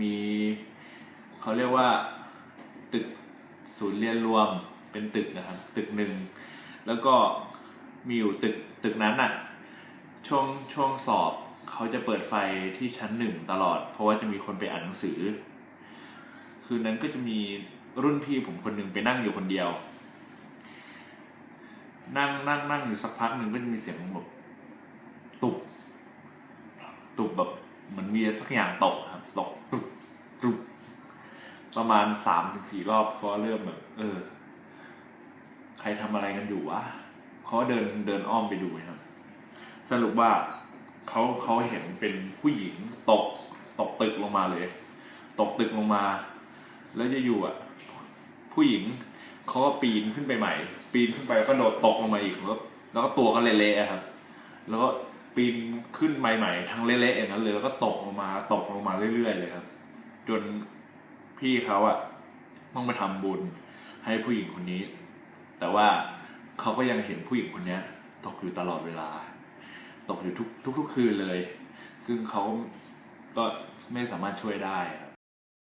มีเขาเรียกว่าตึกศูนย์เรียนรวมเป็นตึกนะครับ ตึกหนึ่ง แล้วก็มีอยู่ตึกตึกนั้นน่ะช่วงช่วงสอบเขาจะเปิดไฟที่ชั้นหนึ่งตลอด เพราะว่าจะมีคนไปอ่านหนังสือ คืนนั้นก็จะมีรุ่นพี่ผมคนหนึ่งไปนั่งอยู่คนเดียว นั่งนั่งนั่งอยู่สักพักหนึ่งก็จะมีเสียงแบบตุบตุบแบบเหมือนมีสักอย่างตกครับ ประมาณสามถึงสี่รอบก็เริ่มแบบเออ ใครทำอะไรกันอยู่วะเขาเดินเดินอ้อมไปดูครับ สรุปว่าเขาเขาเห็นเป็นผู้หญิงตกตกตึกลงมาเลย ตกตึกลงมา แล้วจะอยู่อะ ผู้หญิงเขาก็ปีนขึ้นไปใหม่ ปีนขึ้นไปแล้วก็โดดตกลงมาอีกแล้วแล้วก็ตัวก็เละๆอะครับ แล้วก็ปีนขึ้นใหม่ๆทั้งเละๆอย่างนั้นเลยแล้วก็ตกลงมา ตกลงมาเรื่อยๆเลยครับ จน พี่เขาอะต้องไปทำบุญให้ผู้หญิงคนนี้ แต่ว่าเขาก็ยังเห็นผู้หญิงคนเนี้ยตกอยู่ตลอดเวลา ตกอยู่ทุกทุกๆคืนเลย ซึ่งเขาก็ไม่สามารถช่วยได้ครับ